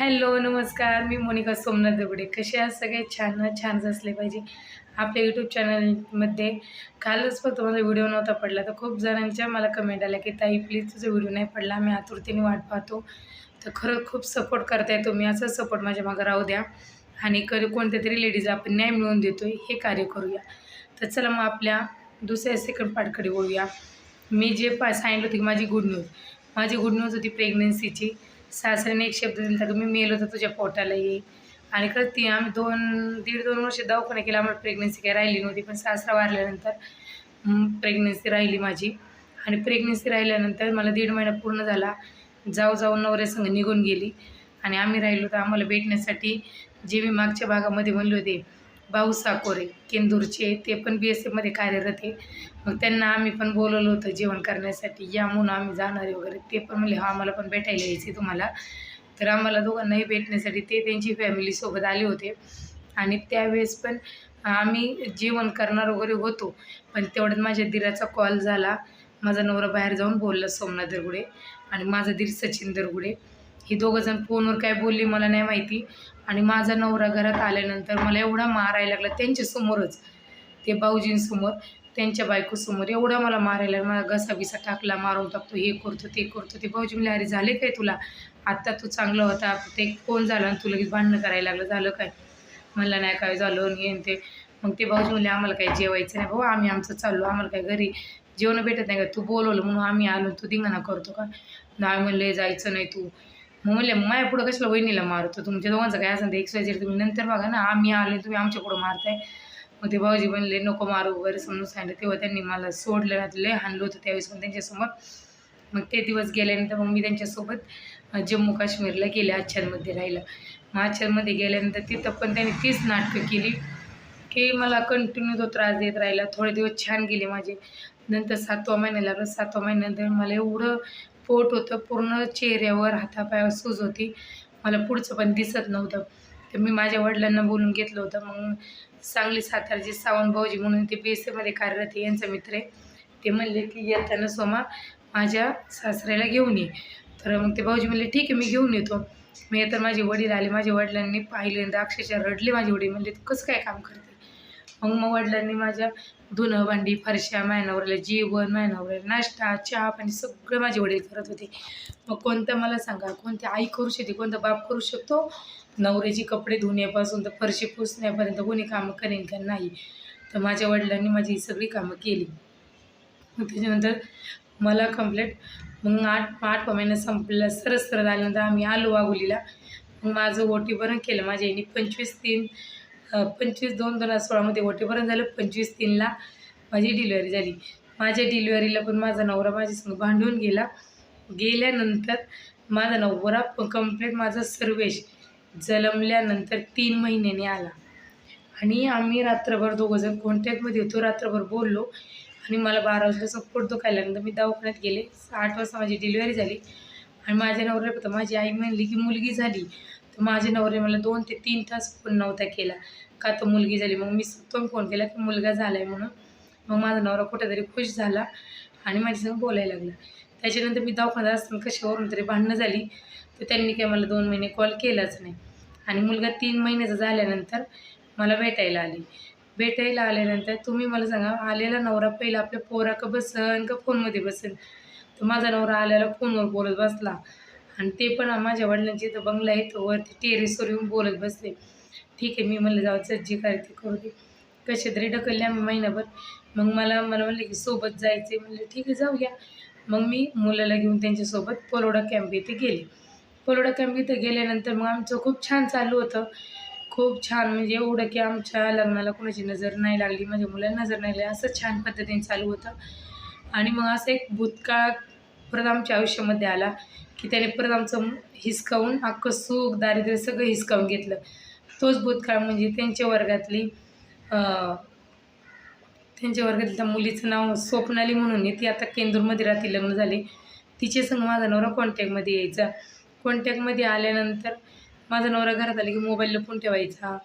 Hello नमस्कार. मी मोनिका सोमनाथ दगडे. कसे आहात सगळे? छान ना? छानच असले पाहिजे. आपल्या यूट्यूब चॅनलमध्ये कालच फक्त माझा व्हिडिओ नव्हता पडला तर खूप जणांच्या मला कमेंट आल्या की ताई प्लीज तुझा व्हिडिओ नाही पडला. मी आतुरतेने वाट पाहतो. तर खरं खूप सपोर्ट करताय तुम्ही. असाच सपोर्ट माझ्या मागं राहू द्या. आणि कधी कोणत्या तरी लेडीज आपण न्याय मिळवून देतो आहे हे कार्य करूया. तर चला मग आपल्या दुसऱ्या सेकंड पार्टकडे वळूया. मी जे पा सांगितलं होतं की माझी गुड न्यूज माझी गुड न्यूज होती प्रेग्नन्सीची सासऱ्याने एक शब्द दिला होता की मी मेलो तर तुझ्या पोटाला येईल आणि खरं ती आम्ही दोन दीड दोन वर्ष दवाखाना केला आम्हाला प्रेग्नन्सी काही राहिली नव्हती पण सासरा वारल्यानंतर प्रेग्नन्सी राहिली माझी. आणि प्रेग्नन्सी राहिल्यानंतर मला दीड महिना पूर्ण झाला जाऊ जाऊ नवऱ्यासंग निघून गेली. आणि आम्ही राहिलो तर आम्हाला भेटण्यासाठी जे मी मागच्या भागामध्ये म्हणले होते भाऊ साकोरे केंदूरचे ते पण बी एस एफमध्ये कार्यरत आहे. मग त्यांना आम्ही पण बोलवलं होतं जेवण करण्यासाठी या म्हणून आम्ही जाणार आहे वगैरे. ते पण म्हणले हा आम्हाला पण भेटायला यायचे तुम्हाला. तर आम्हाला दोघांनाही भेटण्यासाठी ते त्यांची फॅमिलीसोबत आले होते. आणि त्यावेळेस पण आम्ही जेवण करणार वगैरे होतो. पण तेवढ्यात माझ्या दिराचा कॉल झाला. माझा नवरा बाहेर जाऊन बोलला सोमनाथ दरगुडे आणि माझा दीर सचिन दरगुडे. ही दोघंजण फोनवर काय बोलली मला नाही माहिती. आणि माझा नवरा घरात आल्यानंतर मला एवढा मारायला लागला त्यांच्यासमोरच ते भाऊजींसमोर. त्यांच्या बायकोसमोर एवढा मला मारायला मला घसा बिसा टाकला मारून टाकतो हे करतो ते करतो. ते भाऊजी म्हणले अरे झाले काय तुला? आत्ता तू चांगलं होता ते फोन झाला आणि तू लगेच भांडणं करायला लागलं? झालं काय? म्हणलं नाही काय झालं? आणि हे ते. मग ते भाऊजी म्हणले आम्हाला काही जेवायचं नाही भाऊ आम्ही आमचं चाललो आम्हाला काय घरी जेवण भेटत नाही का? तू बोलवलं म्हणून आम्ही आलो तू धिंगाणा करतो का? नाही म्हणले जायचं नाही तू. मग म्हणले माया पुढं कशाला वहिनीला मारतो? तुमच्या दोघांचं काय असं ते एक्सवायझेड तुम्ही नंतर बघा ना आम्ही आले तुम्ही आमच्या पुढं मारताय. मग ते भाऊजी बनले नको मारू वगैरे समजून सांगितलं. तेव्हा त्यांनी मला सोडलं ना लय हाणलं होतं त्यावेळेस पण त्यांच्यासमोर. मग ते दिवस गेल्यानंतर मग मी त्यांच्यासोबत जम्मू काश्मीरला गेले आच्छादमध्ये राहिलं मग आच्छादमध्ये गेल्यानंतर तिथं पण त्यांनी तीच नाटकं केली की मला कंटिन्यू तो त्रास देत राहिला. थोडे दिवस छान गेले माझे. नंतर सातवा महिना लागला. सातवा महिन्यानंतर मला एवढं पोट होतं. पूर्ण चेहऱ्यावर हातापायावर सूज होती. मला पुढचं पण दिसत नव्हतं. तर मी माझ्या वडिलांना बोलून घेतलं होतं. मग सांगली सातारचे सावंत भाऊजी म्हणून ते बी एस एमध्ये कार्यरत आहे. यांचा मित्र आहे. ते म्हणले की येताना सोमा माझ्या सासऱ्याला घेऊन ये. तर मग ते भाऊजी म्हणले ठीक आहे मी घेऊन येतो. मी तर माझे वडील आले. माझ्या वडिलांनी पाहिले अक्षरशः रडले माझे वडील. म्हणले तू कसं काय काम करते? मग मग वडिलांनी माझ्या धुणं भांडी फरशा मायनावरला जेवण मायनावरला नाश्ता चहा पाणी सगळं माझे वडील करत होते. मग कोणतं मला सांगा कोणती आई करू शकते कोणता बाप करू शकतो? नवऱ्याची कपडे धुण्यापासून तर फरशी पुसण्यापर्यंत कोणी कामं करेन का नाही? तर माझ्या वडिलांनी माझी ही सगळी कामं केली. मग त्याच्यानंतर मला कम्प्लेट मग आठ आठवा महिना संपलेला सरस सरस आल्यानंतर आम्ही आलो वाघोलीला. मग माझं ओटीभरण केलं माझ्या आईने. पंचवीस तीन पंचवीस दोन दोन हजार सोळामध्ये ओटीभरण झालं. पंचवीस तीनला माझी डिलिव्हरी झाली. माझ्या डिलिव्हरीला पण माझा नवरा माझ्यासंग भांडून गेला. गेल्यानंतर माझा नवरा कंप्लेट माझा सर्वेश जन्मल्यानंतर तीन महिन्याने आला. आणि आम्ही रात्रभर दोघंजण कॉन्टॅक्टमध्ये होतो. रात्रभर बोललो. आणि मला बारा वाजल्याचं पोट दुखायल्यानंतर मी दवाखान्यात गेले. आठ वाजता माझी डिलिव्हरी झाली. आणि माझ्या नवऱ्या फक्त माझी आई म्हणली की मुलगी झाली. तर माझ्या नवरे मला दोन ते तीन तास फोन नव्हता केला. का तर मुलगी झाली. मग मी स्वतः फोन केला की मुलगा झाला आहे म्हणून. मग माझा नवरा कुठेतरी खुश झाला आणि माझ्यासंग बोलायला लागला. त्याच्यानंतर मी दवाखान्यात असताना कशावरून तरी भांडणं झाली. तर त्यांनी काय मला दोन महिने कॉल केलाच नाही. आणि मुलगा तीन महिन्याचा झाल्यानंतर मला भेटायला आली. भेटायला आल्यानंतर तुम्ही मला सांगा आलेला नवरा पहिला आपल्या पोरा का बसन का फोनमध्ये बसेल तर माझा नवरा आल्याला फोनवर बोलत बसला. आणि ते पण माझ्या वडिलांची इथं बंगला आहे तो वरती टेरेसवर येऊन बोलत बसले. ठीक आहे मी म्हणलं जाऊ चल काय ते करू दे. कसे तरी ढकलले आम्ही महिनाभर. मग मला मला म्हणलं की सोबत जायचे म्हणले ठीक आहे जाऊया. मग मी मुलाला घेऊन त्यांच्यासोबत पलोडा कॅम्प इथे गेले. पलोडा कॅम्प इथे गेल्यानंतर मग आमचं खूप छान चालू होतं. खूप छान म्हणजे एवढं की आमच्या लग्नाला कोणाची नजर नाही लागली माझ्या मुलाला नजर नाही लागली. असं छान पद्धतीने चालू होतं. आणि मग असं एक भूतकाळ परत आमच्या आयुष्यामध्ये आला की त्याने परत आमचं हिसकावून अख्खं सुख दारिद्र्य सगळं हिसकावून घेतलं. तोच भूतकाळ म्हणजे त्यांच्या वर्गातली त्यांच्या वर्गातल्या त्या मुलीचं नाव स्वप्नाली म्हणून आहे ती आता केंदूरमध्ये राहते लग्न झाले. तिचे संग माझा नवरा कॉन्टॅक्टमध्ये यायचा. कॉन्टॅक्टमध्ये आल्यानंतर माझा नवरा घरात आले की मोबाईल लपून ठेवायचा.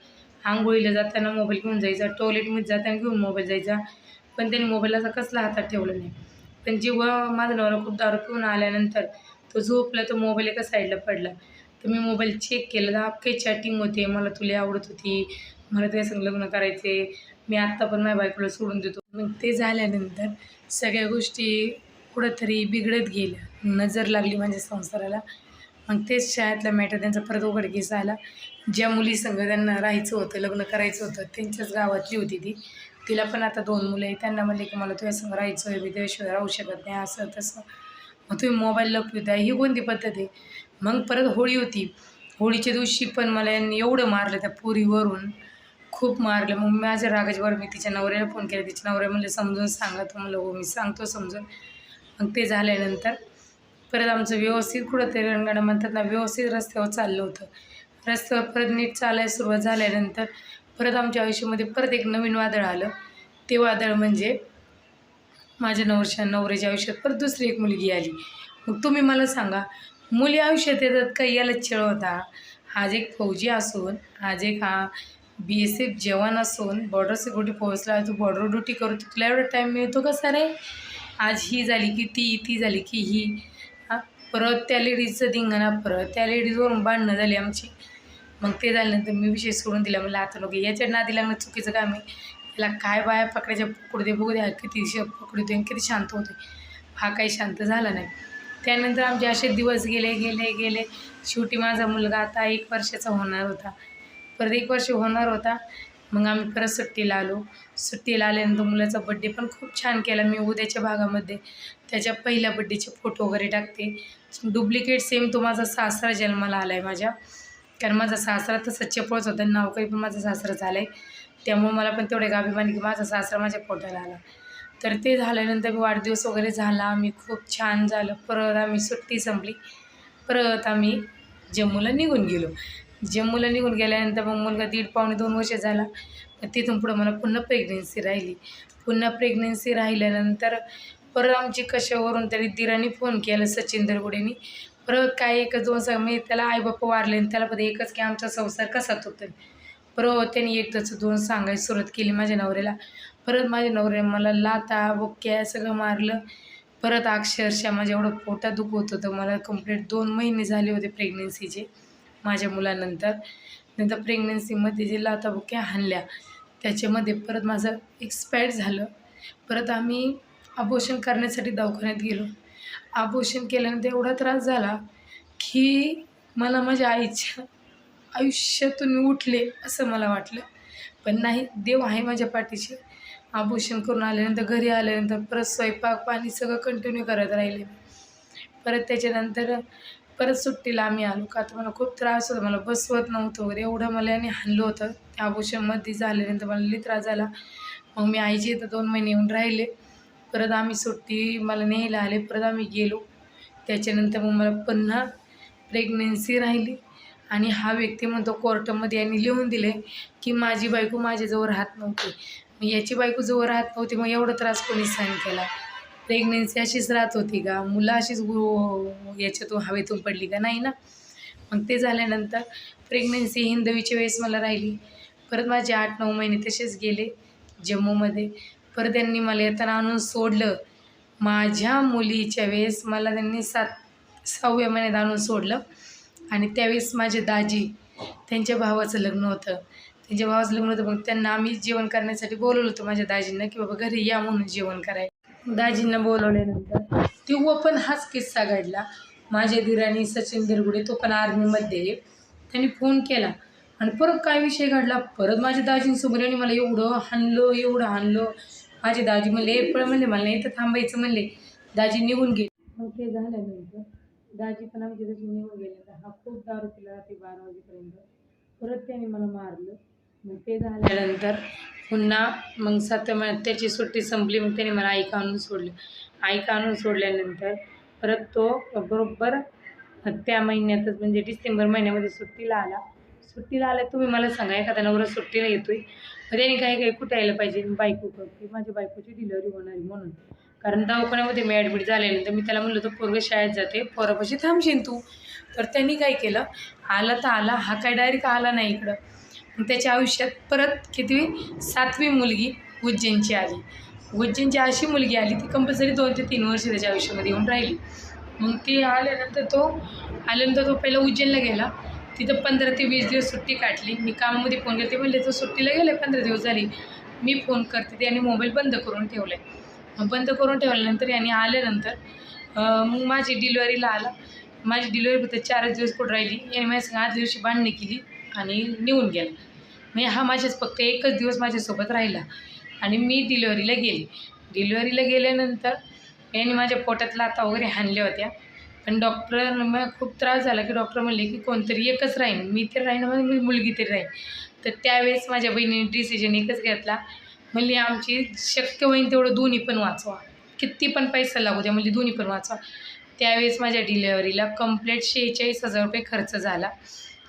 आंघोळीला जाताना मोबाईल घेऊन जायचा. टॉयलेटमध्ये जाताना घेऊन मोबाईल जायचा. पण त्याने मोबाईल असा कसला हातात ठेवला नाही. पण जेव्हा माझा नवरा खूप दारू पिऊन आल्यानंतर तो झोपला तो मोबाईल एका साईडला पडला. तर मी मोबाईल चेक केला. तर अख्खे चॅटिंग होते. मला तुला आवडत होती. मला तुझ्या संग लग्न करायचे मी आत्ता पण माझ्या बायकोला सोडून देतो. मग ते झाल्यानंतर सगळ्या गोष्टी कुठंतरी बिघडत गेल्या. नजर लागली माझ्या संसाराला. मग तेच शाळेतला मॅटर त्यांचा परत उघडकीस आला. ज्या मुलीसंग त्यांना राहायचं होतं लग्न करायचं होतं त्यांच्याच गावातली होती ती. तिला पण आता दोन मुलं आहे त्यांना म्हणले की मला तुझ्यासंग राहायचं आहे मी तुझ्याशिवाय राहू शकत नाही असं तसं. मग तुम्ही मोबाईल लपवी द्या ही कोणती पद्धत आहे? मग परत होळी होती. होळीच्या दिवशी पण मला यांनी एवढं मारलं त्या पुरीवरून. खूप मारलं. मग माझ्या रागाच्यावर मी तिच्या नवऱ्याला फोन केला. तिच्या नवऱ्या म्हणले समजून सांगा तर म्हणलं हो मी सांगतो समजून. मग ते झाल्यानंतर परत आमचं व्यवस्थित कुठंतरी रणगाडा म्हणतात ना व्यवस्थित रस्त्यावर चाललं होतं. रस्त्यावर परत नीट चालायला सुरुवात झाल्यानंतर परत आमच्या आयुष्यामध्ये परत एक नवीन वादळ आलं. ते वादळ म्हणजे माझ्या नवरच्या नवऱ्याच्या आयुष्यात परत दुसरी एक मुलगी आली. मग तुम्ही मला सांगा मुली आयुष्यात येतात का? यालाच छेळ होता. आज एक फौजी असून आज एक हा बी एस एफ जवान असून बॉर्डर सिक्युरिटी फोर्सला तू बॉर्डर ड्युटी तू तुला एवढा टाईम मिळतो कसा रे आज ही झाली की ती ती झाली की ही. हां? परत त्या लेडीजचं धिंगाणा परत त्या लेडीजवरून भांडणं झाली आमची. मग ते झाल्यानंतर मी विषय सोडून दिला मला आता नको याच्या दिला मग चुकीचं काम आहे. याला काय बाया पकडायच्या पकडू दे बघू द्या किती श पकडू दे किती शांत होते हा काही शांत झाला नाही. त्यानंतर आमचे असे दिवस गेले गेले गेले. शेवटी माझा मुलगा आता एक वर्षाचा होणार होता. परत एक वर्ष होणार होता. मग आम्ही परत सुट्टीला आलो. सुट्टीला आल्यानंतर मुलाचा बड्डे पण खूप छान केला. मी उद्याच्या भागामध्ये त्याच्या पहिल्या बड्डेचे फोटो वगैरे टाकते. डुप्लिकेट सेम तो माझा सासरा जन्माला आला आहे माझ्या. कारण माझा सासरा तसं चपळच होता. नाव काही पण माझा सासरा झाला आहे त्यामुळे मला पण तेवढे अभिमान की माझा सासरा माझ्या पोटाला आला. तर ते झाल्यानंतर मी वाढदिवस वगैरे झाला. आम्ही खूप छान झालं. परत आम्ही सुट्टी संपली. परत आम्ही जम्मूला निघून गेलो. जे मुलं निघून गेल्यानंतर मग मुलगा दीड पावणे दोन वर्ष झाला तिथून पुढं मला पुन्हा प्रेग्नेन्सी राहिली. पुन्हा प्रेग्नेन्सी राहिल्यानंतर परत आमची कशावरून तरी दिराने फोन केला सचिन दरगुडेनी परत काय एकच दोन सांग मी त्याला आईबापा वारले आणि त्याला पण एकच की आमचा संसार कसा तुटेल परत त्यांनी एक दोन सांगायला सुरुवात केली माझ्या नवऱ्याला. परत माझ्या नवऱ्याने मला लाता बोक्या सगळं मारलं. परत अक्षरशः माझ्या एवढं पोटात दुखवत होतं. मला कंप्लीट दोन महिने झाले होते प्रेग्नेन्सीचे माझ्या मुलानंतर. नंतर प्रेग्नन्सीमध्ये जे लाताबुक्या आणल्या हाणल्या त्याच्यामध्ये परत माझं एक्सपायर झालं. परत आम्ही आबोषण करण्यासाठी दवाखान्यात गेलो. आबोषण केल्यानंतर एवढा त्रास झाला की मला माझ्या आईच्या आयुष्यातून मी उठले असं मला वाटलं. पण नाही देव आहे माझ्या पाठीशी. आभूषण करून आल्यानंतर घरी आल्यानंतर परत स्वयंपाक पाणी सगळं कंटिन्यू करत राहिले. परत त्याच्यानंतर परत सुट्टीला आम्ही आलो का तर मला खूप त्रास होता. मला बसवत नव्हतं वगैरे. एवढं मला याने हाणलं होतं. त्या आभूषणमध्ये झाल्यानंतर मला लई त्रास झाला. मग मी आईची इथं दोन महिने येऊन राहिले. परत आम्ही सुट्टी मला न्यायला आले. परत आम्ही गेलो. त्याच्यानंतर मग मला पुन्हा प्रेग्नेन्सी राहिली. आणि हा व्यक्ती म्हणतो कोर्टामध्ये यांनी लिहून दिले की माझी बायको माझ्याजवळ राहत नव्हती. मग याची बायको जवळ राहत नव्हती. मग एवढा त्रास कोणी सहन केला. प्रेग्नेन्सी अशीच राहत होती का मुलं अशीच गु याच्यातून हवेतून पडली का नाही ना? मग ते झाल्यानंतर प्रेग्नेन्सी हिंदवीच्या वेळेस मला राहिली. परत माझे आठ नऊ महिने तसेच गेले जम्मूमध्ये. परत त्यांनी मला येताना आणून सोडलं. माझ्या मुलीच्या वेळेस मला त्यांनी सात सहाव्या महिन्यात आणून सोडलं. आणि त्यावेळेस माझे दाजी त्यांच्या भावाचं लग्न होतं. त्यांच्या भावाचं लग्न होतं. मग त्यांना आम्ही जेवण करण्यासाठी बोलवलं होतं माझ्या दाजींना की बाबा घरी या म्हणून जेवण करायला. दाजींना बोलवल्यानंतर. तेव्हा पण हाच किस्सा घडला. माझ्या धीराने सचिन दिरगुडे तो पण आर्मीमध्ये त्यांनी फोन केला. आणि परत काय विषय घडला? परत माझ्या दाजींसमोर आणि मला एवढं हाणलं एवढं हाणलं. माझे दाजी म्हणले पळ म्हणले मला नाही तर थांबायचं म्हणले. दाजी निघून गेले. मग ते झाल्यानंतर दाजी पण आमच्या तशी निघून गेले. हा खूप दारू पिला रात्री बारा वाजेपर्यंत. परत त्याने मला मारलं. मग ते झाल्यानंतर पुन्हा मग सात त्याची सुट्टी संपली मग त्याने मला आईक आणून सोडले. आईक आणून सोडल्यानंतर परत तो बरोबर त्या महिन्यातच म्हणजे डिसेंबर महिन्यामध्ये सुट्टीला आला. सुट्टीला आला तुम्ही मला सांगा एखादा नवरा सुट्टीला येतोय मग त्याने काही काही कुठे यायला पाहिजे? बायको की माझ्या बायकोची डिलिव्हरी होणार म्हणून. कारण दवाखान्यामध्ये मी ॲडमिट झाल्यानंतर मी त्याला म्हणलं तो पोरगं शाळेत जाते पोरापाशी थांबशील तू. तर त्यांनी काय केलं आला तर आला हा काय डायरेक्ट आला नाही इकडं. त्याच्या आयुष्यात परत किती सातवी मुलगी उज्जैनची आली. उज्जैनची अशी मुलगी आली ती कंपल्सरी दोन ते तीन वर्ष त्याच्या आयुष्यामध्ये येऊन राहिली. मग ती आल्यानंतर तो आल्यानंतर तो पहिला उज्जैनला गेला. तिथं पंधरा ते वीस दिवस सुट्टी काढली. मी कामामध्ये फोन करते म्हणले तो सुट्टीला गेले पंधरा दिवस झाली. मी फोन करते. त्याने मोबाईल बंद करून ठेवला आहे मग बंद करून ठेवल्यानंतर याने आल्यानंतर मग माझी डिलिव्हरीला आला. माझी डिलिव्हरी फक्त चारच दिवस कुठं राहिली. याने माझ्या आठ दिवशी बांधणी केली. आणि निघून गेला. म्हणजे हा माझ्याच फक्त एकच दिवस माझ्यासोबत राहिला. आणि मी डिलिव्हरीला गेली. डिलिव्हरीला गेल्यानंतर यांनी माझ्या पोटात लाता वगैरे हाणल्या होत्या. पण डॉक्टर मग खूप त्रास झाला की डॉक्टर म्हणले की कोणतरी एकच राहीन. मी तर राहीन मग मी मुलगी तरी राहीन. तर त्यावेळेस माझ्या बहिणीने डिसिजन एकच घेतला. म्हणली आमची शक्य होईन तेवढं दोन्ही पण वाचवा. किती पण पैसा लागू द्या म्हणजे दोन्ही पण वाचवा. त्यावेळेस माझ्या डिलेवरीला कंप्लीट शेहेचाळीस हजार रुपये खर्च झाला.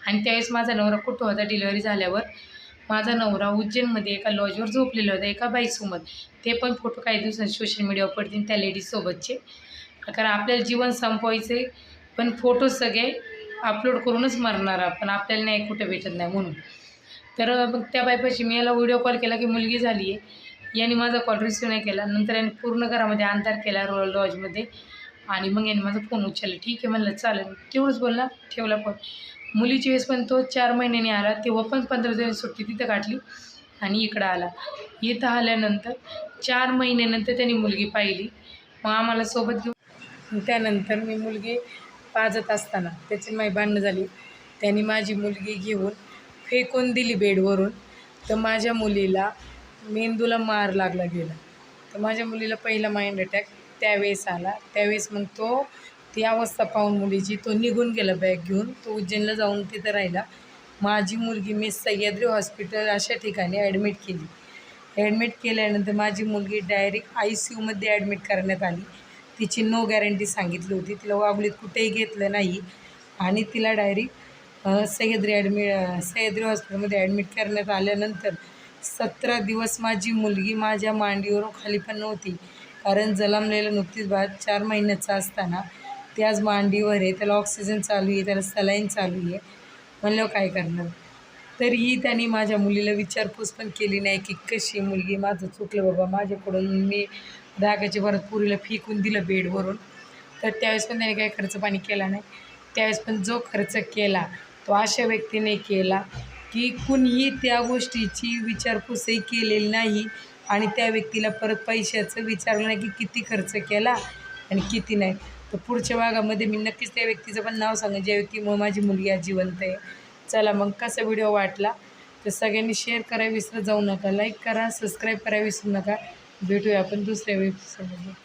आणि त्यावेळेस माझा नवरा कुठं होता डिलेवरी झाल्यावर माझा नवरा उज्जैनमध्ये एका लॉजवर झोपलेला होता एका बाईसोबत. ते पण फोटो काही दिवसांनी सोशल मीडियावर पडतील त्या लेडीजसोबतचे कारण आपल्याला जीवन संपवायचे पण फोटो सगळे अपलोड करूनच मरणार आपण. आपल्याला नाही कुठं भेटत नाही म्हणून. तर मग त्या बायपाशी मी याला व्हिडिओ कॉल केला की मुलगी झाली आहे याने माझा कॉल रिसिव्ह नाही केला. नंतर याने पूर्ण घरामध्ये अंधार केला रॉयल लॉजमध्ये आणि मग याने माझा फोन उचलला. ठीक आहे म्हणलं चालेल. तेवढंच बोलला ठेवला फोन मुलीची वेळेस पण तो चार महिन्याने आला तेव्हा पण पंधरा दिवस सुट्टी तिथं काढली आणि इकडं आला. इथं आल्यानंतर चार महिन्यानंतर त्यांनी मुलगी पाहिली. मग आम्हाला सोबत घेऊन त्यानंतर मी मुलगी पाजत असताना त्याची माई भांडणं झाली. त्यांनी माझी मुलगी घेऊन फेकून दिली बेडवरून. तर माझ्या मुलीला मेंदूला मार लागला गेला. तर माझ्या मुलीला पहिला माइंड अटॅक त्यावेळेस आला. त्यावेळेस मग तो ती अवस्था पाहून मुलीची तो निघून गेला बॅग घेऊन तो उज्जैनला जाऊन तिथं राहिला. माझी मुलगी मी सह्याद्री हॉस्पिटल अशा ठिकाणी ॲडमिट केली. ॲडमिट केल्यानंतर माझी मुलगी डायरेक्ट आय सी यूमध्ये ॲडमिट करण्यात आली. तिची नो गॅरंटी सांगितली होती. तिला वागलीत कुठेही घेतलं नाही. आणि तिला डायरेक्ट सह्याद्री ॲडमि सह्याद्री हॉस्पिटलमध्ये ॲडमिट करण्यात आल्यानंतर सतरा दिवस माझी मुलगी माझ्या मांडीवरून खाली पण नव्हती. कारण जलमलेलं नुकतीच बाद चार महिन्याचा असताना ती आज मांडीवर आहे त्याला ऑक्सिजन चालू आहे त्याला सलाईन चालू आहे. म्हणलं काय करणार? तरीही त्यांनी माझ्या मुलीला विचारपूस पण केली नाही की कशी मुलगी माझं चुकलं बाबा माझ्याकडून मी रागाच्या भरात पुरीला फेकून दिलं बेडवरून. तर त्यावेळेस पण त्याने काही खर्च पाणी केला नाही. त्यावेळेस पण जो खर्च केला तो अशा व्यक्तीने केला की कुणीही त्या गोष्टीची विचारपूसही केलेली नाही आणि त्या व्यक्तीला परत पैशाचं विचारलं नाही की किती खर्च केला आणि किती नाही. तर पुढच्या भागामध्ये मी नक्कीच त्या व्यक्तीचं पण नाव सांगेन ज्या व्यक्तीमुळे माझी मुलगी आज जिवंत आहे. चला मग कसा व्हिडिओ वाटला तर सगळ्यांनी शेअर करायला विसरत जाऊ नका लाईक करा सबस्क्राईब करायला विसरू नका. भेटूया आपण दुसऱ्या वेळेसमध्ये